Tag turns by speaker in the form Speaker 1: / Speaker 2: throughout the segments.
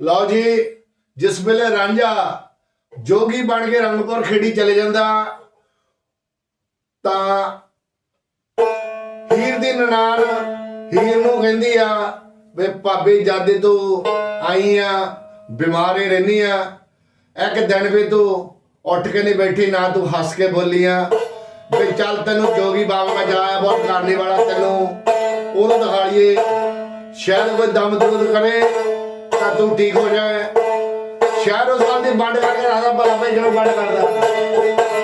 Speaker 1: ਲਓ ਜੀ, ਜਿਸ ਵੇਲੇ ਰਾਂਝਾ ਜੋਗੀ ਬਣ ਕੇ ਰੰਗਪੁਰ ਖੇੜੀ ਚਲੇ ਜਾਂਦਾ, ਤਾਂ ਹੀਰ ਦੀ ਨਨਾਣ ਹੀਰ ਨੂੰ ਕਹਿੰਦੀ ਆ ਵੇ ਭਾਬੀ ਜਦ ਤੂੰ ਆਈ ਆ, ਬਿਮਾਰੇ ਰਹਿਨੀ ਆ, ਇੱਕ ਦਿਨ ਵੀ ਤੂੰ ਉੱਠ ਕੇ ਨਹੀਂ ਬੈਠੀ, ਨਾ ਤੂੰ ਹੱਸ ਕੇ ਬੋਲੀ ਆ, ਵੀ ਚੱਲ ਤੈਨੂੰ ਜੋਗੀ ਬਾਗ ਮੈਂ ਜਾਇਆ ਬਹੁਤ ਕਰਨੇ ਵਾਲਾ ਤੈਨੂੰ, ਉਹਨੂੰ ਦਿਖਾ ਲਈਏ, ਸ਼ਾਇਦ ਕੋਈ ਦਮ ਦਰਦ ਕਰੇ। ਤਾਂ ਤੂੰ ਠੀਕ ਹੋ ਜਾਏ ਸ਼ਹਿਰ ਉਸ ਦੀ ਵੰਡ ਕਰਕੇ ਰਾਜਾ ਭਲਾ ਭਾਈ ਵੰਡ ਕਰਦਾ।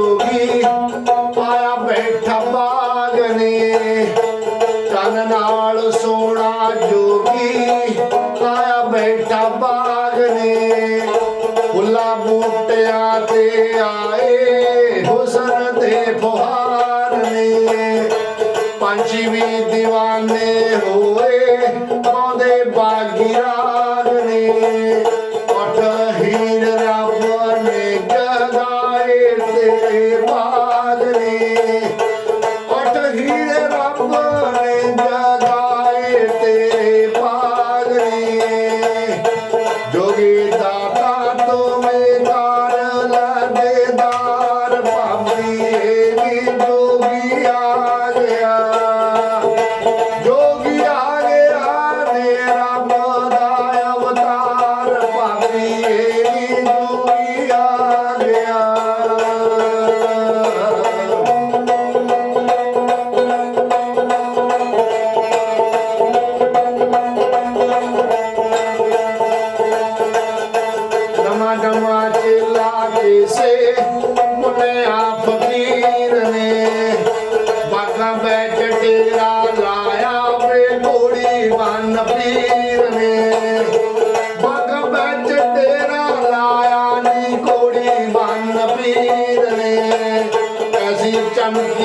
Speaker 1: ਫੁੱਲਾ ਬੂਟਿਆਂ ਤੇ ਆਏ ਹੁਸਨ ਦੇ ਫੁਹਾਰ ਨੇ ਪੰਛੀ ਵੀ دیਵਾਨੇ ਹੋਏ ਆਉਂਦੇ ਬਾਗੀ ਰਾਗ ਨੇ ਉੱਠ ਹੀਰ ਰੱਬ ਨੇ ਜਗਾਏ ਤੇਰੇ ਬਾਗ ਨੇ ਉੱਠ ਹੀਰ ਰੱਬ ਨੇ ਜਗਾਏ ਤੇਰੇ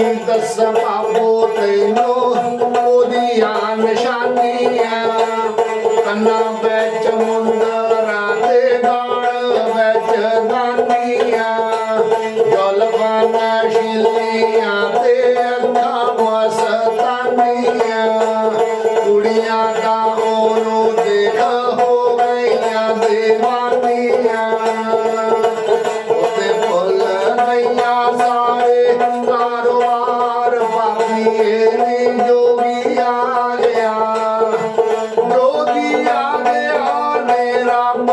Speaker 1: ਕੀ ਦੱਸ ਬਾਬੋ ਤੈਨੂੰ ਉਹਦੀਆਂ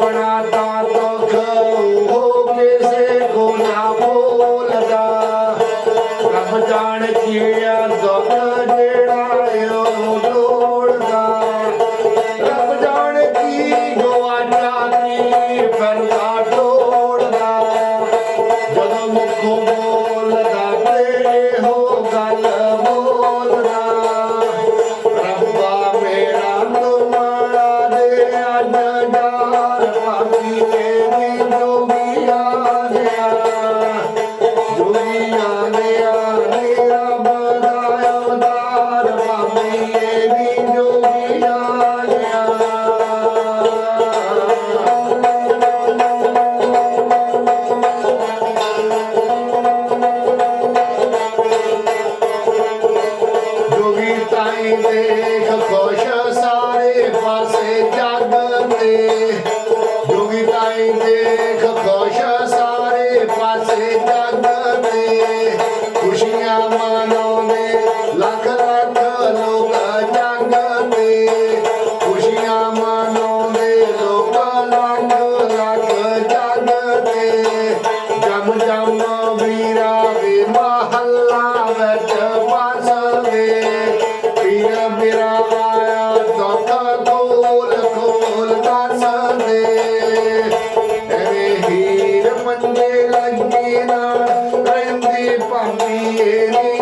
Speaker 1: अपना ਲੇਖ ਖੁਸ਼ ਸਾਰੇ ਪਾਸੇ ਜਗ ਤੇ। ਜੁਗੀ ਤਾਈ ਦੇਖ ਖੁਸ਼ ਸਾਰੇ ਪਾਸੇ ਜਗ ਤੇ। ਖੁਸ਼ੀਆਂ ਮਨ பங்கு